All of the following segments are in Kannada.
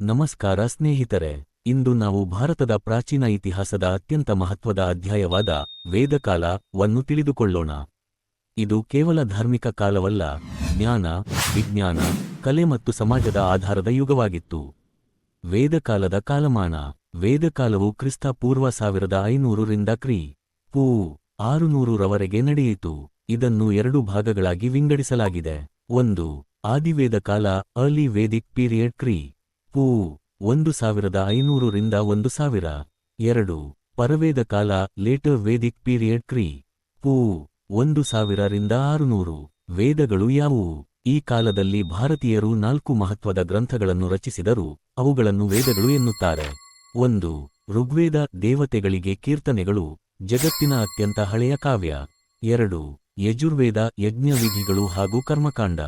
ನಮಸ್ಕಾರ ಸ್ನೇಹಿತರೆ, ಇಂದು ನಾವು ಭಾರತದ ಪ್ರಾಚೀನ ಇತಿಹಾಸದ ಅತ್ಯಂತ ಮಹತ್ವದ ಅಧ್ಯಾಯವಾದ ವೇದಕಾಲ ವನ್ನು ತಿಳಿದುಕೊಳ್ಳೋಣ. ಇದು ಕೇವಲ ಧಾರ್ಮಿಕ ಕಾಲವಲ್ಲ, ಜ್ಞಾನ, ವಿಜ್ಞಾನ, ಕಲೆ ಮತ್ತು ಸಮಾಜದ ಆಧಾರದ ಯುಗವಾಗಿತ್ತು. ವೇದಕಾಲದ ಕಾಲಮಾನ, ವೇದಕಾಲವು ಕ್ರಿಸ್ತ ಪೂರ್ವ ಸಾವಿರದ ಐನೂರರಿಂದ ಕ್ರಿ, ಪೂ ಆರುನೂರರವರೆಗೆ ನಡೆಯಿತು. ಇದನ್ನು ಎರಡು ಭಾಗಗಳಾಗಿ ವಿಂಗಡಿಸಲಾಗಿದೆ. ಒಂದು, ಆದಿವೇದಕಾಲ ಅರ್ಲಿ ವೇದಿಕ್ ಪೀರಿಯಡ್ ಕ್ರಿ. ಪೂ ಒಂದು ಸಾವಿರದ ಐನೂರರಿಂದ ಒಂದು ಸಾವಿರ ಎರಡು ಪರವೇದ ಕಾಲ ಲೇಟರ್ ವೇದಿಕ್ ಪೀರಿಯಡ್ ಕ್ರಿ. ಪೂ ಒಂದು ಸಾವಿರರಿಂದ ಆರುನೂರು ವೇದಗಳು ಯಾವುವು? ಈ ಕಾಲದಲ್ಲಿ ಭಾರತೀಯರು ನಾಲ್ಕು ಮಹತ್ವದ ಗ್ರಂಥಗಳನ್ನು ರಚಿಸಿದರು ಅವುಗಳನ್ನು ವೇದಗಳು ಎನ್ನುತ್ತಾರೆ. ಒಂದು, ಋಗ್ವೇದ ದೇವತೆಗಳಿಗೆ ಕೀರ್ತನೆಗಳು, ಜಗತ್ತಿನ ಅತ್ಯಂತ ಹಳೆಯ ಕಾವ್ಯ. ಎರಡು, ಯಜುರ್ವೇದ ಯಜ್ಞವಿಧಿಗಳು ಹಾಗೂ ಕರ್ಮಕಾಂಡ.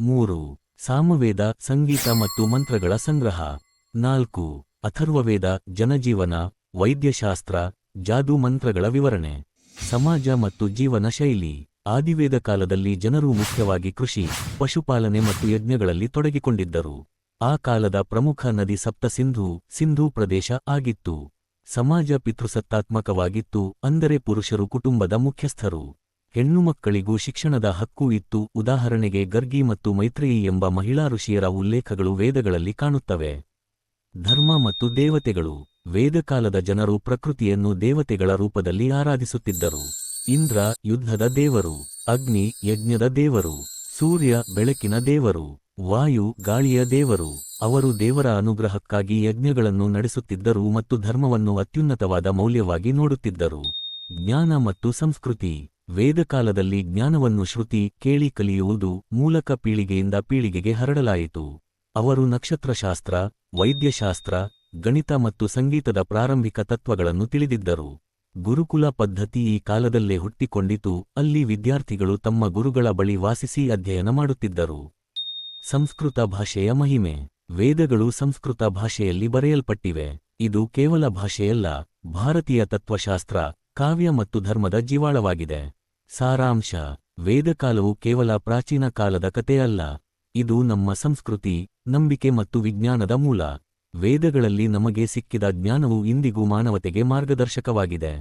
ಮೂರು ಸಾಮವೇದ, ಸಂಗೀತ ಮತ್ತು ಮಂತ್ರಗಳ ಸಂಗ್ರಹ. ನಾಲ್ಕು. ಅಥರ್ವವೇದ, ಜನಜೀವನ, ವೈದ್ಯಶಾಸ್ತ್ರ, ಜಾದೂ ಮಂತ್ರಗಳ ವಿವರಣೆ. ಸಮಾಜ ಮತ್ತು ಜೀವನ ಶೈಲಿ. ಆದಿವೇದ ಕಾಲದಲ್ಲಿ ಜನರು ಮುಖ್ಯವಾಗಿ ಕೃಷಿ, ಪಶುಪಾಲನೆ ಮತ್ತು ಯಜ್ಞಗಳಲ್ಲಿ ತೊಡಗಿಕೊಂಡಿದ್ದರು. ಆ ಕಾಲದ ಪ್ರಮುಖ ನದಿ ಸಪ್ತ ಸಿಂಧೂ ಸಿಂಧೂ ಪ್ರದೇಶ ಆಗಿತ್ತು. ಸಮಾಜ ಪಿತೃಸತ್ತಾತ್ಮಕವಾಗಿತ್ತು, ಅಂದರೆ ಪುರುಷರು ಕುಟುಂಬದ ಮುಖ್ಯಸ್ಥರು. ಹೆಣ್ಣು ಮಕ್ಕಳಿಗೂ ಶಿಕ್ಷಣದ ಹಕ್ಕು ಇತ್ತು. ಉದಾಹರಣೆಗೆ ಗರ್ಗಿ ಮತ್ತು ಮೈತ್ರೇಯಿ ಎಂಬ ಮಹಿಳಾ ಋಷಿಯರ ಉಲ್ಲೇಖಗಳು ವೇದಗಳಲ್ಲಿ ಕಾಣುತ್ತವೆ. ಧರ್ಮ ಮತ್ತು ದೇವತೆಗಳು, ವೇದಕಾಲದ ಜನರು ಪ್ರಕೃತಿಯನ್ನು ದೇವತೆಗಳ ರೂಪದಲ್ಲಿ ಆರಾಧಿಸುತ್ತಿದ್ದರು. ಇಂದ್ರ ಯುದ್ಧದ ದೇವರು, ಅಗ್ನಿ ಯಜ್ಞದ ದೇವರು, ಸೂರ್ಯ ಬೆಳಕಿನ ದೇವರು, ವಾಯು ಗಾಳಿಯ ದೇವರು, ಅವರು ದೇವರ ಅನುಗ್ರಹಕ್ಕಾಗಿ ಯಜ್ಞಗಳನ್ನು ನಡೆಸುತ್ತಿದ್ದರು ಮತ್ತು ಧರ್ಮವನ್ನು ಅತ್ಯುನ್ನತವಾದ ಮೌಲ್ಯವಾಗಿ ನೋಡುತ್ತಿದ್ದರು. ಜ್ಞಾನ ಮತ್ತು ಸಂಸ್ಕೃತಿ. ವೇದಕಾಲದಲ್ಲಿ ಜ್ಞಾನವನ್ನು ಶ್ರುತಿ ಕೇಳಿ ಕಲಿಯುವುದು ಮೂಲಕ ಪೀಳಿಗೆಯಿಂದ ಪೀಳಿಗೆಗೆ ಹರಡಲಾಯಿತು. ಅವರು ನಕ್ಷತ್ರಶಾಸ್ತ್ರ, ವೈದ್ಯಶಾಸ್ತ್ರ, ಗಣಿತ ಮತ್ತು ಸಂಗೀತದ ಪ್ರಾರಂಭಿಕ ತತ್ವಗಳನ್ನು ತಿಳಿದಿದ್ದರು. ಗುರುಕುಲ ಪದ್ಧತಿ ಈ ಕಾಲದಲ್ಲೇ ಹುಟ್ಟಿಕೊಂಡಿತು. ಅಲ್ಲಿ ವಿದ್ಯಾರ್ಥಿಗಳು ತಮ್ಮ ಗುರುಗಳ ಬಳಿ ವಾಸಿಸಿ ಅಧ್ಯಯನ ಮಾಡುತ್ತಿದ್ದರು. ಸಂಸ್ಕೃತ ಭಾಷೆಯ ಮಹಿಮೆ. ವೇದಗಳು ಸಂಸ್ಕೃತ ಭಾಷೆಯಲ್ಲಿ ಬರೆಯಲ್ಪಟ್ಟಿವೆ. ಇದು ಕೇವಲ ಭಾಷೆಯಲ್ಲ, ಭಾರತೀಯ ತತ್ವಶಾಸ್ತ್ರ, ಕಾವ್ಯ ಮತ್ತು ಧರ್ಮದ ಜೀವಾಳವಾಗಿದೆ. ಸಾರಾಂಶ. ವೇದಕಾಲವು ಕೇವಲ ಪ್ರಾಚೀನ ಕಾಲದ ಕಥೆಯಲ್ಲ. ಇದು ನಮ್ಮ ಸಂಸ್ಕೃತಿ, ನಂಬಿಕೆ ಮತ್ತು ವಿಜ್ಞಾನದ ಮೂಲ. ವೇದಗಳಲ್ಲಿ ನಮಗೆ ಸಿಕ್ಕಿದ ಜ್ಞಾನವು ಇಂದಿಗೂ ಮಾನವತೆಗೆ ಮಾರ್ಗದರ್ಶಕವಾಗಿದೆ.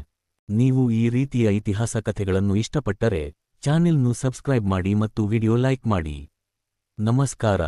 ನೀವು ಈ ರೀತಿಯ ಇತಿಹಾಸ ಕಥೆಗಳನ್ನು ಇಷ್ಟಪಟ್ಟರೆ ಚಾನೆಲ್ನು ಸಬ್ಸ್ಕ್ರೈಬ್ ಮಾಡಿ ಮತ್ತು ವಿಡಿಯೋ ಲೈಕ್ ಮಾಡಿ. ನಮಸ್ಕಾರ.